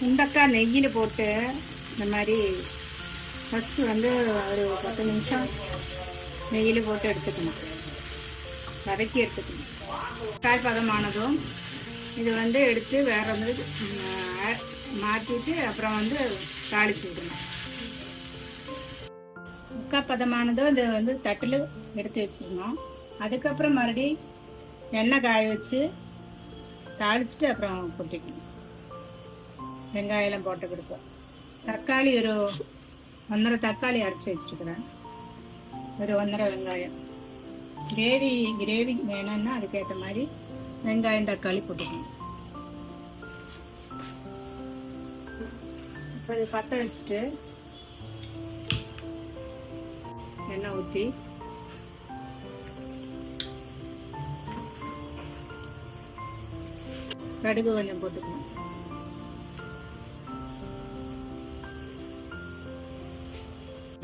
முண்டக்காய் நெய்யில் போட்டு இந்த மாதிரி ஃபஸ்ட்டு வந்து ஒரு பத்து நிமிஷம் நெய்யில் போட்டு எடுத்துக்கணும். வதக்கி எடுத்துக்கணும். காய் பதமானதும் இது வந்து எடுத்து வேற வந்து மாற்றிட்டு அப்புறம் வந்து தாளித்து விடணும். முக்கால் பதமானதும் இது வந்து தட்டில் எடுத்து வச்சுக்கணும் அதுக்கப்புறம் மறுபடி எண்ணெய் காய வச்சு தாளிச்சிட்டு அப்புறம் கொட்டிக்கணும். வெங்காயம்லாம் போட்டு கொடுப்போம். தக்காளி ஒரு ஒன்றரை தக்காளி அரைச்சி வச்சுருக்குறேன். ஒரு ஒன்றரை வெங்காயம். கிரேவி கிரேவி வேணும்னா அதுக்கேற்ற மாதிரி வெங்காயம் தக்காளி போட்டுக்கணும் இப்போ இது பற்ற வச்சுட்டு எண்ணெய் ஊற்றி கடுகு கொஞ்சம் போட்டுக்கணும்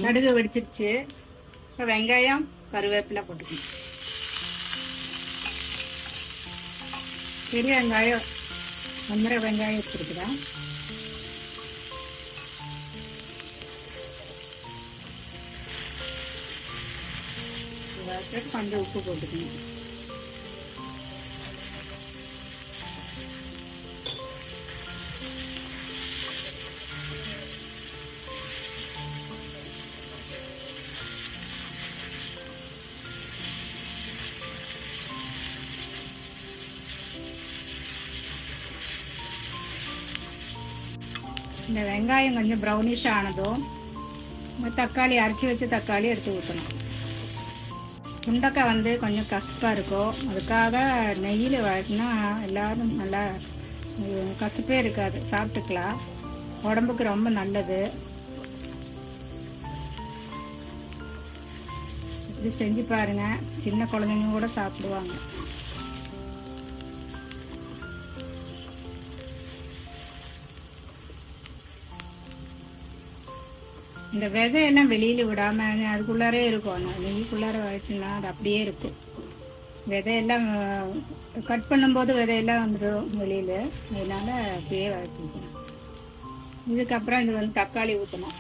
கடுகு வெடிச்சிருச்சு. இப்போ வெங்காயம் கருவேப்பிலை போட்டுக்கணும். பெரிய வெங்காயம் ஒன்றரை வெங்காயம் வச்சுருக்குறேன். கொஞ்சம் உப்பு போட்டுக்கணும். இந்த வெங்காயம் கொஞ்சம் ப்ரௌனிஷ் ஆனதும் இந்த தக்காளி அரைச்சி வச்ச தக்காளி எடுத்து ஊற்றணும் சுண்டக்காய் வந்து கொஞ்சம் கசப்பாக இருக்கும். அதுக்காக நெய்யில் வாட்டினா எல்லாரும் நல்லா கசப்பே இருக்காது. சாப்பிட்டுக்கலாம். உடம்புக்கு ரொம்ப நல்லது. இது செஞ்சு பாருங்க. சின்ன குழந்தைங்க கூட சாப்பிடுவாங்க. இந்த விதையெல்லாம் வெளியில விடாம அதுக்குள்ளாரே இருக்கும். அந்த நெய்க்குள்ளார வச்சுனா அது அப்படியே இருக்கும். விதையெல்லாம் கட் பண்ணும்போது விதையெல்லாம் வந்துடும் வெளியில. அதனால அப்படியே வச்சுக்கணும் இதுக்கப்புறம் இது வந்து தக்காளி ஊற்றணும்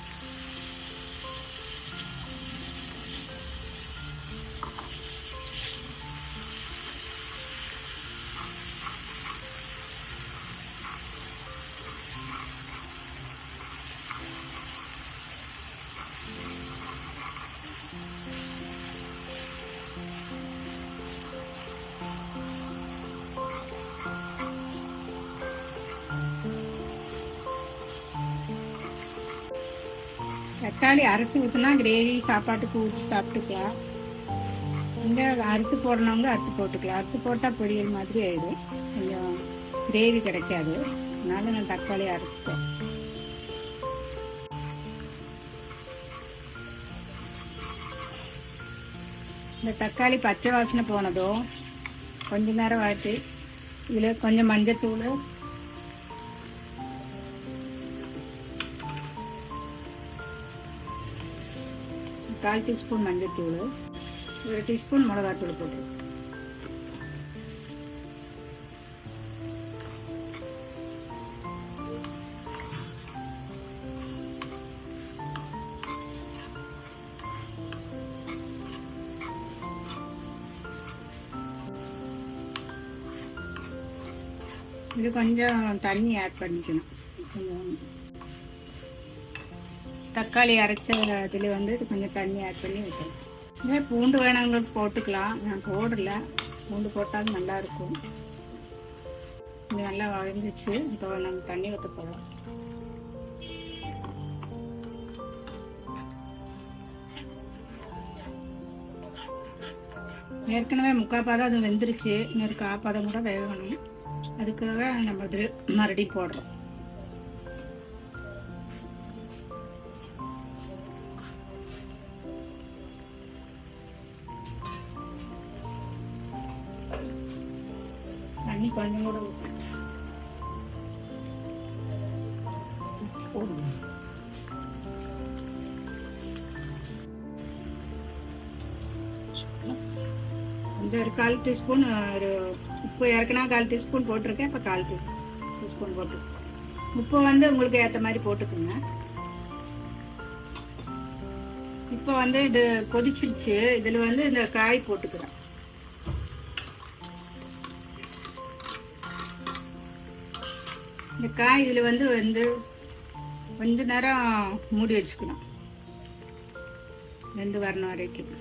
தக்காளி அரைச்சி ஊற்றினா கிரேவி சாப்பாட்டுக்கு ஊற்றி சாப்பிட்டுக்கலாம். இங்கே அறுத்து போடணவங்க அறுத்து போட்டுக்கலாம். அறுத்து போட்டால் பொரியல் மாதிரி ஆயிடும். கொஞ்சம் கிரேவி கிடைக்காது. அதனால நான் தக்காளி அரைச்சிட்டேன். இந்த தக்காளி பச்சை வாசனை போனதும் கொஞ்ச நேரம் வாட்டி இதில் கொஞ்சம் மஞ்சத்தூள் கால் டீஸ்பூன் மஞ்சத்தூள் ஒரு டீஸ்பூன் மிளகாத்தூள் போட்டு. இது கொஞ்சம் தண்ணி ஆட் பண்ணிக்கணும். கொஞ்சம் தக்காளி அரைச்ச இதில் வந்து இது கொஞ்சம் தண்ணி ஆட் பண்ணி வைக்கணும் இதே பூண்டு வேணவங்களுக்கு போட்டுக்கலாம். நான் போடல. பூண்டு போட்டாலும் நல்லாயிருக்கும் இது நல்லா வளைஞ்சிச்சு இப்போ நம்ம தண்ணி ஊற்ற போகலாம் ஏற்கனவே முக்கால் பாதம் அது வெந்துருச்சு. இன்னொரு காப்பாதம் கூட வேகணும். அதுக்காக நம்ம இது மறுபடியும் போடுறோம். கொஞ்சம் கூட போடுங்க. கொஞ்சம் ஒரு கால் டீஸ்பூன் ஒரு உப்பு இறக்குனா கால் டீஸ்பூன் போட்டிருக்கேன் இப்போ கால் டீ டீஸ்பூன் போட்டு உப்பு வந்து உங்களுக்கு ஏற்ற மாதிரி போட்டுக்கோங்க இப்போ வந்து இது கொதிச்சிருச்சு இதில் வந்து இந்த காய் போட்டுக்கிறேன் இந்த காய் இதில் வந்து வந்து கொஞ்ச நேரம் மூடி வச்சுக்கணும். வெந்து வரணும் வரைக்கும்.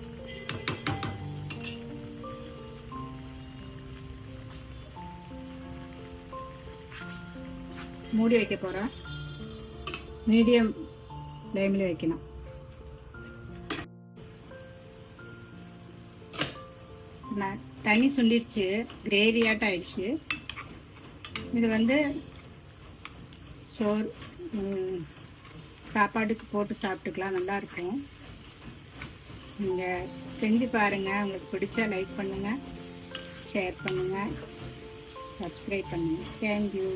மூடி வைக்க போகிறோம் மீடியம் ஃப்ளேமில் வைக்கணும். நான் தண்ணி சொல்லிடுச்சு கிரேவியாட்டம் ஆயிடுச்சு. இது வந்து சோறு சாப்பாட்டுக்கு போட்டு சாப்பிட்டுக்கலாம் நல்லாயிருக்கும் நீங்கள் செஞ்சு பாருங்கள் உங்களுக்கு பிடிச்சா லைக் பண்ணுங்கள் ஷேர் பண்ணுங்கள் சப்ஸ்கிரைப் பண்ணுங்கள் தேங்க்யூ